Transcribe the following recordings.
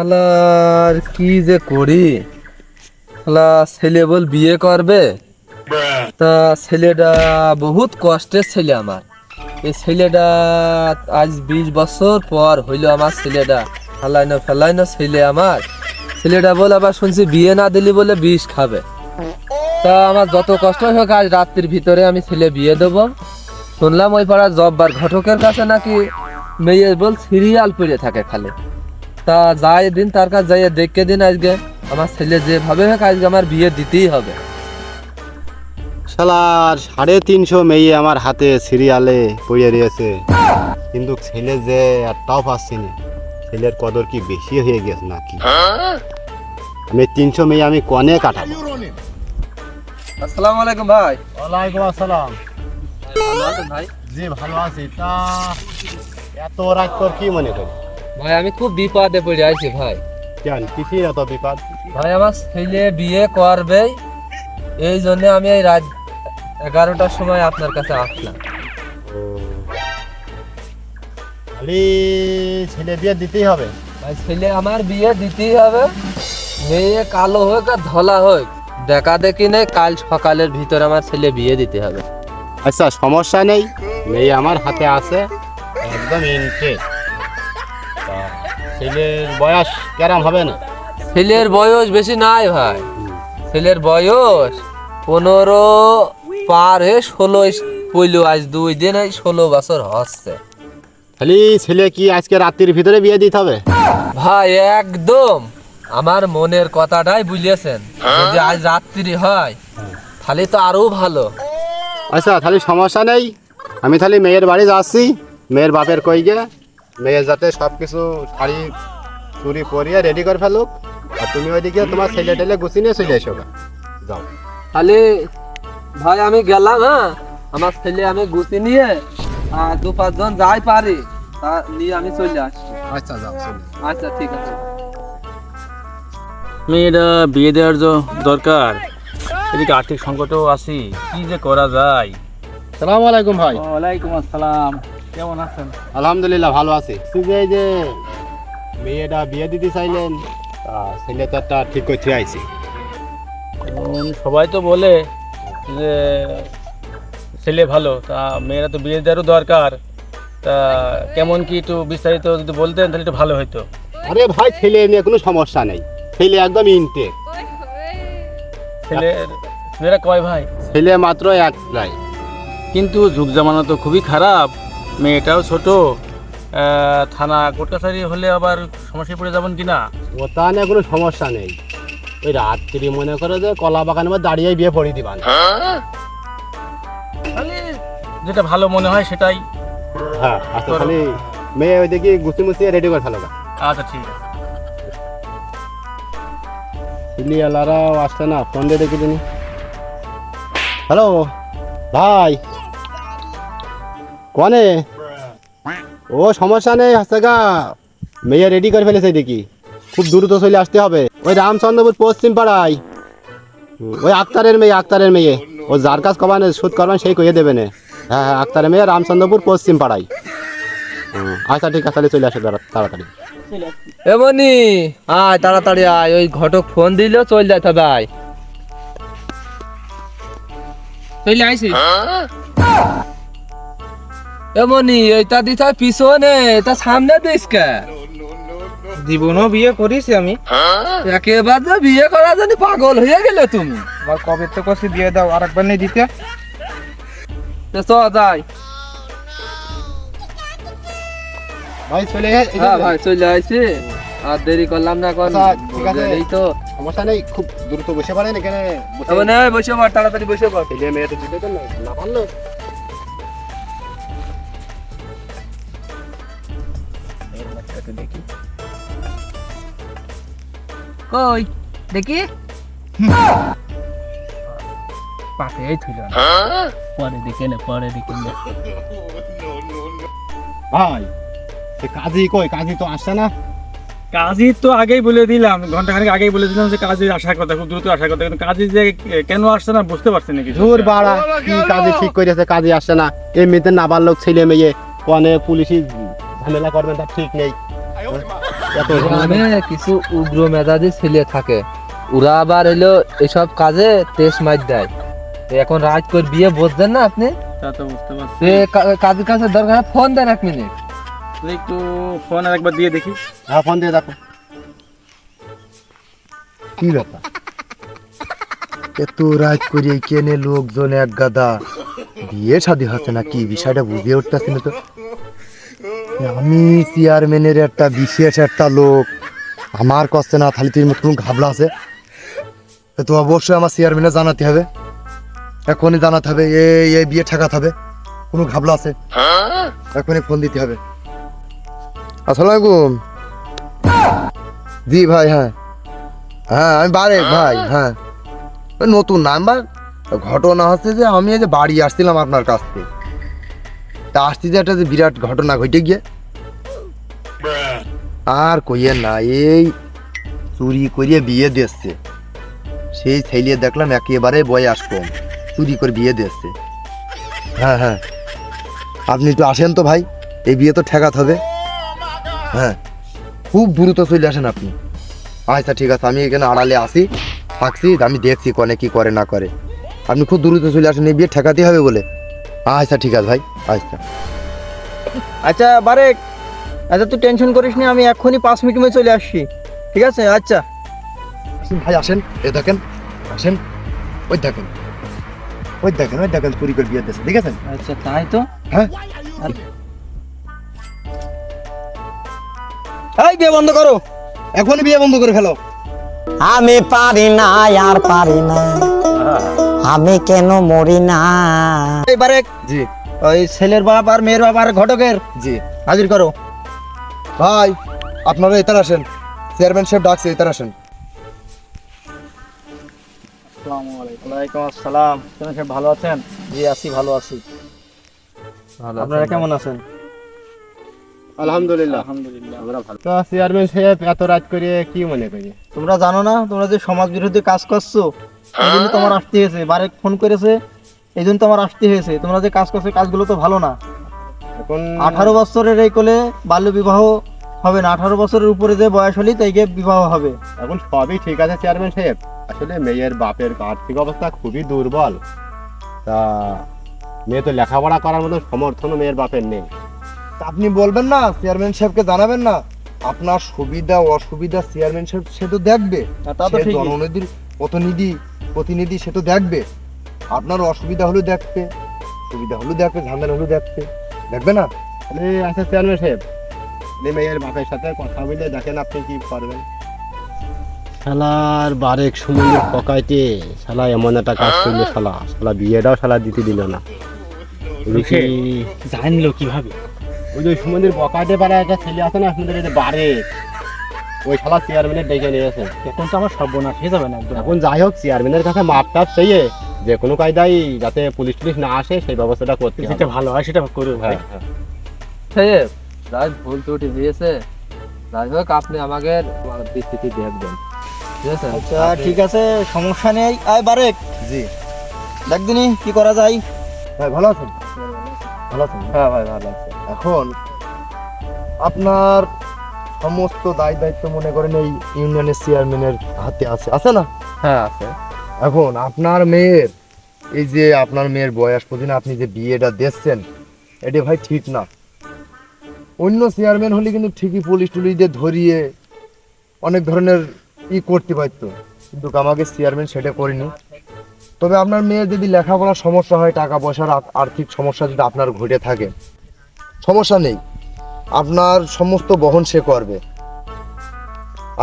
শালার কি যে করি? শালা ছেলে বল বিয়ে করবে? তা ছেলেটা বহুত কষ্টের ছেলে আমার। এই ছেলেটা আজ বিশ বছর পর হইল আমার ছেলেটা। ফেলাইনো ফেলাইনো ছেলে আমার। ছেলেটা বলে আবার শুনছি বিয়ে না দিলি বলে বিষ খাবে। তা আমার যত কষ্ট হোক আজ রাত্রির ভিতরে আমি ছেলে বিয়ে দেবো। শুনলাম ওই পাড়ার জব্বার ঘটকের কাছে নাকি মেয়ে বল সিরিয়াল পড়ে থাকে খালি। তা যাই দিন তার কাছে যাই দেখে দিন আজকে। আমার ছেলে যেভাবে হোক আজকে আমার বিয়ে দিতেই হবে। শালার সাড়ে তিনশো মেয়ে আমার হাতে সিরিয়ালে পড়ে রয়েছে। কিন্তু ছেলে যে আর একটাও পাচ্ছি না। ছেলের কদর কি বেশি হয়ে গেছে নাকি? আমি তিনশো মেয়ে আমি কনে কাটাবো? আসসালামু আলাইকুম ভাই। ওয়ালাইকুম আসসালাম। ভাই? জি ভালো আছি। তা এত রাত তোর কি মনে করি? ভাই আমি খুব বিপদে পড়ে আছি ভাই। কেন? কিসির এত বিপদ? ভাই আমার ছেলে বিয়ে করবে এই জন্য আমি এই রাত এগারোটার সময় আপনার কাছে আসলাম। খালি ছেলে বিয়ে দিতেই হবে। ভাই ছেলে আমার বিয়ে দিতেই হবে। মেয়ে কালো হোক আর ধলা হোক দেখা দেখি নেই কাল সকালের ভিতরে আমার ছেলে বিয়ে দিতে হবে। আচ্ছা সমস্যা নেই। মেয়ে আমার হাতে আছে একদম ইনটে ছেলের বয়স কেরাম হবে না? ছেলের বয়স বেশি নাই ভাই। ছেলের বয়স পনেরো পার হয়ে ষোলো পইলো আজ দুই দিন এই ষোলো বছর হচ্ছে। খালি ছেলে কি আজকে রাত্রির ভিতরে বিয়ে দিতে হবে? ভাই একদম। আমার মনের কথাটাই বুঝিয়েছেন। যদি আজ রাত্রি হয় তাহলে তো আরও ভালো। আচ্ছা তাহলে সমস্যা নেই। আমি তাহলে মেয়ের বাড়ি যাচ্ছি। মেয়ের বাপের কই গে? মেয়ে যাতে সব কিছু শাড়ি চুরি পরিয়ে রেডি করে ফেলুক। আর তুমি ওইদিকে তোমার ছেলে টেলে গুছি নিয়ে চলে এসো যাও। তাহলে ভাই আমি গেলাম হ্যাঁ? আমার ছেলে আমি গুছি নিয়ে আর দু পাঁচজন যাই পারি তা নিয়ে আমি চলে আসছি। আচ্ছা যাও আচ্ছা ঠিক আছে। মেয়েরা বিয়ে দেওয়ার দরকার। এদিকে আর্থিক সংকটও আছি কি যে করা যায়? সালাম আলাইকুম ভাই। ওয়ালাইকুম আসসালাম। কেমন আছেন? আলহামদুলিল্লাহ ভালো আছি। শুধু এই যে মেয়েটা বিয়ে দিতে চাইলেন ছেলে তো একটা ঠিক করতে আইছি। সবাই তো বলে যে ছেলে ভালো তা মেয়েরা তো বিয়ে দেওয়ারও দরকার। তা কেমন কি একটু বিস্তারিত যদি বলতেন তাহলে একটু ভালো হতো আরে ভাই ছেলে নিয়ে কোনো সমস্যা নেই। ছেলে একদম ইনটে ছেলের মেয়েরা কয় ভাই? ছেলে মাত্র একটাই কিন্তু যুগ জামানা তো খুবই খারাপ। মেয়েটাও ছোট থানা কোর্ট কাছারি হলে আবার সমস্যায় পড়ে যাবেন কি না ওটা নিয়ে কোনো সমস্যা নেই। ওই রাত্রি মনে করে যে কলা বাগানের বা দাঁড়িয়ে বিয়ে পড়িয়ে দিবান। যেটা ভালো মনে হয় সেটাই। হ্যাঁ আচ্ছা খালি মেয়ে ওই দেখি গুছি মুছি রেডি করে ফেলো আচ্ছা ঠিক আছে। আসছে না ফোন দিয়ে দেখি হ্যালো ভাই। কনে? ও সমস্যা নেই আসতে গা মেয়ে রেডি করে ফেলেছে দেখি খুব দ্রুত চলে আসতে হবে। ওই রামচন্দ্রপুর পশ্চিম পাড়ায়। ওই আক্তারের মেয়ে আক্তারের মেয়ে। ও যার কাজ কবানে সুদ করবেন সেই কইয়ে দেবে না। হ্যাঁ হ্যাঁ আক্তারের মেয়ে রামচন্দ্রপুর পশ্চিম পাড়ায়। আচ্ছা ঠিক আছে তাহলে চলে আসে তাড়াতাড়ি। এমনি আয় তাড়াতাড়ি আয়। ওই ঘটক ফোন দিলেও চল যাইতে হবে আয় চলে আইসি এমনি এইটা দিতে পিছনে তা সামনে দিস কে জীবনও বিয়ে করিস আমি। একেবারে বিয়ে করার জন্য পাগল হয়ে গেলে তুমি। আবার কবে তো কষি দিয়ে দাও আর একবার দিতে। তা যাই। ভাই চলে হ্যাঁ ভাই চলে আইছি। আর দেরি করলাম না আচ্ছা, আছে। এই তো। সমস্যা নেই খুব দ্রুত বসে পড়েন এখানে। বসে- পড় তাড়াতাড়ি বসে পড়। ছেলে মেয়ে তো না না কই? দেখি। পাতে এই থইল পরে দিকে না পরে দিকে না। ভাই সে কাজী কই? কাজী তো আসছে না। কাজী তো আগেই বলে দিলাম ঘণ্টা খানিক আগেই বলে দিলাম যে কাজী আসার কথা খুব দ্রুত আসার কথা। কিন্তু কাজী যে কেন আসছে না বুঝতে পারছি না কিছু। জোর বাড়া কি কাজী ঠিক করেছে কাজী আসছে না। এমনিতে নাবার লোক ছেলে মেয়ে কনে পুলিশি ঝামেলা করবেন তার ঠিক নেই। গ্রামে কিছু উগ্র মেজাজি ছেলে থাকে। ওরা আবার এলো এসব কাজে তেজ মার দেয়। এখন রাজ করে বিয়ে বুঝছেন না আপনি? তা তো বুঝতে পারছি। কাজের কাছে দরকার ফোন দেন এক মিনিট। তুই একটু ফোন আর একবার দিয়ে দেখি। হ্যাঁ ফোন দিয়ে দেখো। কি ব্যাপার? এত রাত করে কেনে লোকজন এক গাদা। বিয়ে শাদি হচ্ছে না কি বিষয়টা বুঝে উঠতেছি না তো। আমি চেয়ারম্যানের একটা বিশেষ একটা লোক। আমার কষ্টে না থালি তুই কোনো ঘাবলা আছে। তো অবশ্যই আমার চেয়ারম্যানে জানাতে হবে। এখনই জানাতে হবে এই এই বিয়ে ঠেকাতে হবে। কোনো ঘাবলা আছে? এখনই ফোন দিতে হবে। আসসালামু আলাইকুম জি ভাই হ্যাঁ। হ্যাঁ আমি বারেক ভাই হ্যাঁ। নতুন নাম্বার? ঘটনা হচ্ছে যে আমি এই যে বাড়ি আসছিলাম আপনার কাছ থেকে। তা আসছি যে একটা যে বিরাট ঘটনা ঘটে গিয়ে। আর কইয়ের না, এই চুরি করিয়ে বিয়ে দিচ্ছে সেই ছেলে দেখলাম একেবারে বয়স কম, চুরি করে বিয়ে দিচ্ছে হ্যাঁ হ্যাঁ। আপনি একটু আসেন তো ভাই, এই বিয়ে তো ঠেকাতে হবে। হ্যাঁ খুব দ্রুত চলে আসেন আপনি। আচ্ছা ঠিক আছে, আমি এখানে আড়ালে আসি থাকছি, আমি দেখছি কনে কি করে, না করে। আপনি খুব দ্রুত চলে আসেন, এই বিয়ে ঠেকাতে হবে বলে। আচ্ছা ঠিক আছে ভাই। আচ্ছা। আচ্ছা বারেক আচ্ছা তুই টেনশন করিস না আমি এক্ষুনি পাঁচ মিনিট মধ্যে চলে আসছি। ঠিক আছে? আচ্ছা। ভাই আসেন। এ দেখেন আসেন। ওই দেখেন। ওই দেখেন ওই দেখেন চুরি করে বিয়ে ঠিক আছে? আচ্ছা তাই তো? হ্যাঁ। এই বিয়ে বন্ধ করো। এখনই বিয়ে বন্ধ করে ফেলো। আমি পারি না আর পারি না। আমি কেন মরি না? এই বারেক জি। ওই ছেলের বাপ আর মেয়ের বাপ আর ঘটকের? জি। হাজির করো। ভাই আপনারা এতার আসেন। চেয়ারম্যান সাহেব ডাকছে এতার আসেন। ওয়ালাইকুম আসসালাম। কেমন সাহেব ভালো আছেন? জি আছি ভালো আছি। ভালো আপনারা কেমন আছেন? আলহামদুলিল্লাহ। আলহামদুলিল্লাহ। তো চেয়ারম্যান সাহেব এত রাত করে কি মনে করি? তোমরা জানো না তোমরা যে সমাজ বিরোধী কাজ করছ এই জন্য তোমার আসতে হয়েছে। বারেক ফোন করেছে এই জন্য তোমার আসতে হয়েছে। তোমরা যে কাজ করছ কাজগুলো তো ভালো না। এখন আঠারো বছরের এই কোলে বাল্য বিবাহ হবে না। আঠারো বছরের উপরে যে বয়স হলেই তাইকে বিবাহ হবে। এখন সবই ঠিক আছে চেয়ারম্যান সাহেব। আসলে মেয়ের বাপের আর্থিক অবস্থা খুবই দুর্বল। তা মেয়ে তো লেখাপড়া করার মতো সমর্থনও মেয়ের বাপের নেই। আপনি বলবেন না চেয়ারম্যান সাহেবকে জানাবেন না। আপনার সুবিধা অসুবিধা চেয়ারম্যান সাহেব সে তো দেখবে। তা তো সে ঠিকই। জননীতির প্রতিনিধি প্রতিনিধি সে তো দেখবে। আপনার অসুবিধা হলেও দেখবে সুবিধা হলেও দেখবে ঝামেলা হলেও দেখবে। দেখবে না? তাহলে আচ্ছা চেয়ারম্যান সাহেব মেয়ের বাপের সাথে কথা বলে দেখেন আপনি কি পারবেন। শালার বারেক সমুদ্রের পকাইতে শালা এমন একটা কাজ করল শালা। শালা বিয়েটাও শালা দিতে দিল না। জানলো কীভাবে? ওই যে সমুদ্রের পকাইতে পারে একটা ছেলে আছে না আপনাদের এই যে ওই শালা চেয়ারম্যানের ডেকে নিয়েছে এখন তো আমার সর্বনাশ হয়ে যাবে না একদম। এখন যাই হোক চেয়ারম্যানের কাছে মাপ টাপ চেয়ে যে কোনো কায়দায় যাতে পুলিশ টুলিশ না আসে সেই ব্যবস্থাটা করতে যেটা ভালো হয় সেটা ভাই। হ্যাঁ, হ্যাঁ। সাহেব যাই ভুল ত্রুটি দিয়েছে। যাই হোক আপনি আমাকে দৃষ্টিতে দেখবেন ঠিক আছে? আচ্ছা ঠিক আছে সমস্যা নেই। আয় বারেক। জি। দেখ দিনি কি করা যায়। ভাই ভালো আছেন? ভালো আছেন। হ্যাঁ ভাই ভালো আছে। এখন আপনার সমস্ত দায় দায়িত্ব মনে করেন এই ইউনিয়নের চেয়ারম্যানের হাতে আছে আছে না? হ্যাঁ আছে। এখন আপনার মেয়ের এই যে আপনার মেয়ের বয়স প্রতিদিন আপনি যে বিয়েটা দিচ্ছেন এটা ভাই ঠিক না। অন্য চেয়ারম্যান হলে কিন্তু ঠিকই পুলিশ টুলিশদের ধরিয়ে অনেক ধরনের ই করতে পারতো কিন্তু আমাকে চেয়ারম্যান সেটা করিনি। তবে আপনার মেয়ের যদি লেখাপড়ার সমস্যা হয় টাকা পয়সার আর্থিক সমস্যা যদি আপনার ঘটে থাকে সমস্যা নেই। আপনার সমস্ত বহন সে করবে।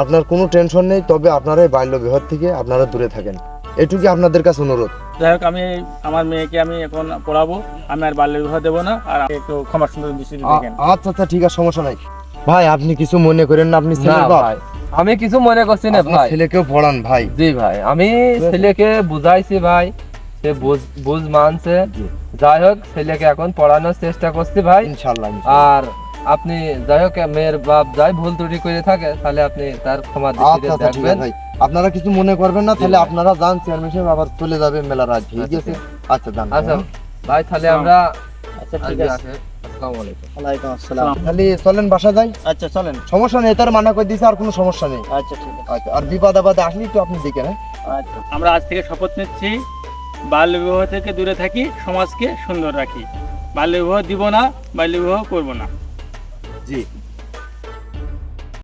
আপনার কোনো টেনশন নেই তবে আপনারা এই বাল্য বিবাহ থেকে আপনারা দূরে থাকেন। এটুকুই আপনাদের কাছে অনুরোধ। যাই হোক আমি আমার মেয়েকে আমি এখন পড়াবো। আমি আর বাল্য বিবাহ দেবো না আর একটু ক্ষমা সুন্দর দৃষ্টিতে দেখেন। আচ্ছা আচ্ছা ঠিক আছে সমস্যা নাই। ভাই আপনি কিছু মনে করেন না আপনি না ছেলের বাপ ভাই আমি কিছু মনে করছি না আপনার ভাই। ছেলেকেও পড়ান ভাই। জি ভাই আমি ছেলেকে বুঝাইছি ভাই সে বুঝ মানছে। যাই হোক ছেলেকে এখন পড়ানোর চেষ্টা করছি ভাই। ইনশাল্লাহ আর আপনি যাই হোক মেয়ের বাপ যাই ভুল ত্রুটি করে থাকে তাহলে আপনি তার ক্ষমা আচ্ছা, আচ্ছা, দেখবেন। আপনারা কিছু মনে করবেন না তাহলে আপনারা যান চেয়ারম্যান সাহেব আবার চলে যাবে মেলার আজ আচ্ছা, ঠিক আছে? আচ্ছা যান। আচ্ছা ভাই তাহলে আমরা আচ্ছা ঠিক আছে। সমস্যা নেই তার সমস্যা নেই। আচ্ছা আর বিপদ আপদে আমরা আজ থেকে শপথ নিচ্ছি। বাল্যবিবাহ থেকে দূরে থাকি সমাজকে সুন্দর রাখি। বাল্যবিবাহ দিব না বাল্যবিবাহ করব না। জি।